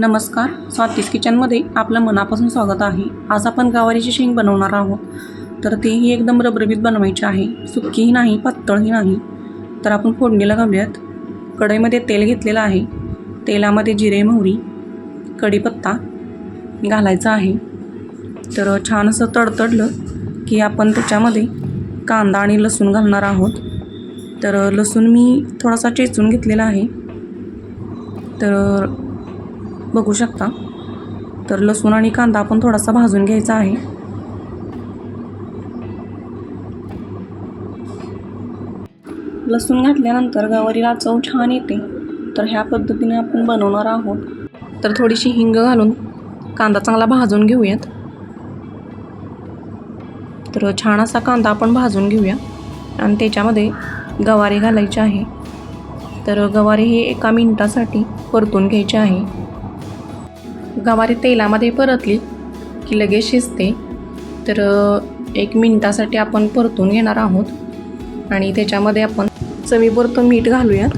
नमस्कार स्वातीस किचनमध्ये आपलं मनापासून स्वागत आहे. आज आपण गवारीची शेंग बनवणार आहोत. तर तेही एकदम रबरबीत बनवायची आहे. सुक्कीही नाही पातळही नाही. तर आपण फोडणीला घालूयात. कढईमध्ये तेल घेतलेलं आहे. तेलामध्ये जिरे मोहरी कढीपत्ता घालायचा आहे. तर छान असं तडतडलं की आपण त्याच्यामध्ये कांदा आणि लसूण घालणार आहोत. तर लसूण मी थोडासा चेचून घेतलेला आहे. तर बघू शकता. तर लसूण आणि कांदा आपण थोडासा भाजून घ्यायचा आहे. लसूण घातल्यानंतर गवारीला चव छान येते. तर ह्या पद्धतीने आपण बनवणार आहोत. तर थोडीशी हिंग घालून कांदा चांगला भाजून घेऊयात. तर छान असा कांदा आपण भाजून घेऊया. आणि त्याच्यामध्ये गवारी घालायची आहे. तर गवारी ही एका मिनटासाठी परतून घ्यायची आहे. गवारी तेलामध्ये परतली की लगेच शिजते. तर एक मिनटासाठी आपण परतून घेणार आहोत. आणि त्याच्यामध्ये आपण चवीपुरतं मीठ घालूयात.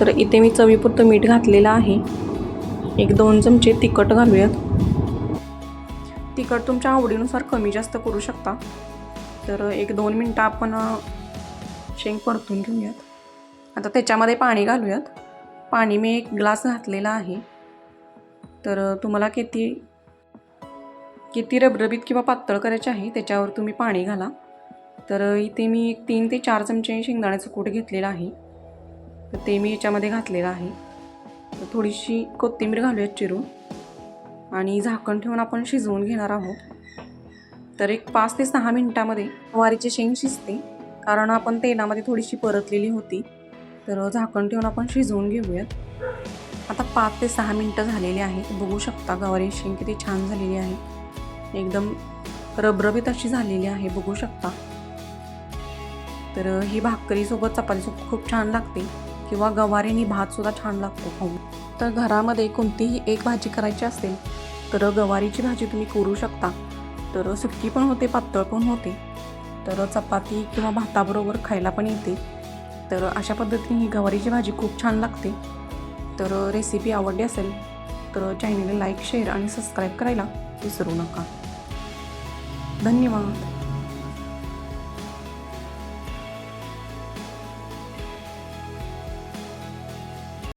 तर इथे मी चवीपुरतं मीठ घातलेलं आहे. एक दोन चमचे तिखट घालूयात. तिखट तुमच्या आवडीनुसार कमी जास्त करू शकता. तर एक दोन मिनटं आपण शेंग परतून घेऊयात. आता त्याच्यामध्ये पाणी घालूयात. पाणी मी एक ग्लास घातलेला आहे. तर तुम्हाला किती किती रबरबीत किंवा पातळ करायचे आहे त्याच्यावर तुम्ही पाणी घाला. तर इथे मी एक तीन ते चार चमचे शेंगदाण्याचं कूट घेतलेलं आहे. तर ते मी याच्यामध्ये घातलेलं आहे. तर थोडीशी कोथिंबीर घालूयात चिरून. आणि झाकण ठेवून आपण शिजवून घेणार आहोत. तर एक पाच ते सहा मिनटामध्ये वारीची शेंग शिजते. कारण आपण तेलामध्ये थोडीशी परतलेली होती. तर झाकण ठेवून आपण शिजवून घेऊयात. आता पाच ते सहा मिनटं झालेली आहेत. बघू शकता गवारी शेंग किती छान झालेली आहे. एकदम रबरबीत अशी झालेली आहे. बघू शकता. तर ही भाकरीसोबत चपातीसोबत खूप छान लागते. किंवा गवारीनी भातसुद्धा छान लागतो. खाऊन तर घरामध्ये कोणतीही एक भाजी करायची असेल तर गवारीची भाजी तुम्ही करू शकता. तर सुटकी पण होते पातळ पण होते. तर चपाती किंवा भाताबरोबर खायला पण येते. तर अशा पद्धतीने ही गवारीची भाजी खूप छान लागते. तर रेसिपी आवडली असेल तर चॅनलला लाईक शेअर आणि सबस्क्राईब करायला विसरू नका. धन्यवाद.